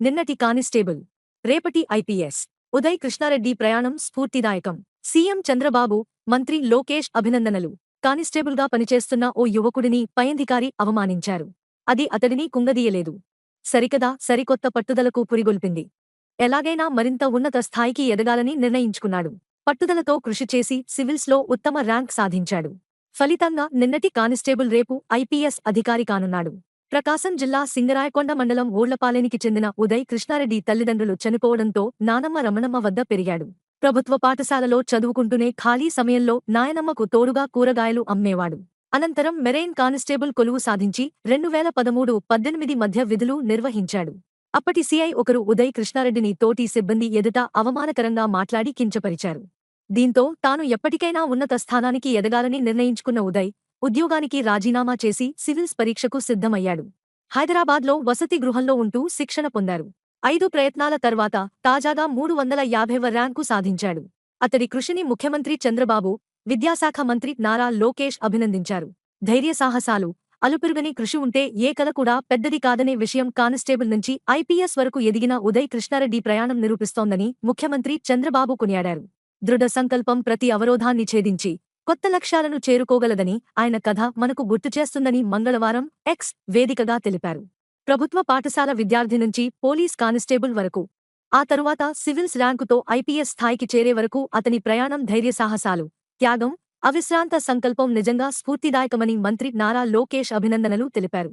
నిన్నటి కానిస్టేబుల్. రేపటి ఐపీఎస్. ఉదయ్ కృష్ణారెడ్డి ప్రయాణం స్ఫూర్తిదాయకం. సీఎం చంద్రబాబు మంత్రి లోకేష్ అభినందనలు. కానిస్టేబుల్గా పనిచేస్తున్న ఓ యువకుడిని పైంధికారి అవమానించారు. అది అతడిని కుంగదీయలేదు. సరికదా సరికొత్త పట్టుదలకు పురిగొల్పింది. ఎలాగైనా మరింత ఉన్నత స్థాయికి ఎదగాలని నిర్ణయించుకున్నాడు. పట్టుదలతో కృషి చేసి సివిల్స్లో ఉత్తమ ర్యాంక్ సాధించాడు. ఫలితంగా నిన్నటి కానిస్టేబుల్ రేపు ఐపీఎస్ అధికారి కానున్నాడు. ప్రకాశం జిల్లా సింగరాయకొండ మండలం ఓళ్ళపాలెనికి చెందిన ఉదయ్ కృష్ణారెడ్డి తల్లిదండ్రులు చనిపోవడంతో నానమ్మ రమణమ్మ వద్ద పెరిగాడు. ప్రభుత్వ పాఠశాలలో చదువుకుంటూనే ఖాళీ సమయంలో నాయనమ్మకు తోడుగా కూరగాయలు అమ్మేవాడు. అనంతరం మెరైన్ కానిస్టేబుల్ కొలువు సాధించి రెండు వేల పదమూడు పద్దెనిమిది మధ్య విధులు నిర్వహించాడు. అప్పటి సీఐ ఒకరు ఉదయ్ కృష్ణారెడ్డిని తోటి సిబ్బంది ఎదుట అవమానకరంగా మాట్లాడి కించపరిచారు. దీంతో తాను ఎప్పటికైనా ఉన్నత స్థానానికి ఎదగాలని నిర్ణయించుకున్న ఉదయ్ ఉద్యోగానికి రాజీనామా చేసి సివిల్స్ పరీక్షకు సిద్ధమయ్యాడు. హైదరాబాద్లో వసతి గృహంలో ఉంటూ శిక్షణ పొందారు. ఐదు ప్రయత్నాల తర్వాత తాజాగా మూడు వందల యాభైవ ర్యాంకు సాధించాడు. అతడి కృషిని ముఖ్యమంత్రి చంద్రబాబు విద్యాశాఖ మంత్రి నారా లోకేష్ అభినందించారు. ధైర్యసాహసాలు అలుపెరుగని కృషి ఉంటే ఏ కల కూడా పెద్దది కాదనే విషయం కానిస్టేబుల్ నుంచి ఐపీఎస్ వరకు ఎదిగిన ఉదయ్ కృష్ణారెడ్డి ప్రయాణం నిరూపిస్తోందని ముఖ్యమంత్రి చంద్రబాబు కొనియాడారు. దృఢ సంకల్పం ప్రతి అవరోధాన్ని ఛేదించి కొత్త లక్ష్యాలను చేరుకోగలదని ఆయన కథ మనకు గుర్తుచేస్తుందని మంగళవారం ఎక్స్ వేదికగా తెలిపారు. ప్రభుత్వ పాఠశాల విద్యార్థి నుంచి పోలీస్ కానిస్టేబుల్ వరకు ఆ తరువాత సివిల్స్ ర్యాంకుతో ఐపీఎస్ స్థాయికి చేరే వరకు అతని ప్రయాణం ధైర్యసాహసాలు త్యాగం అవిశ్రాంత సంకల్పం నిజంగా స్ఫూర్తిదాయకమని మంత్రి నారా లోకేష్ అభినందనలు తెలిపారు.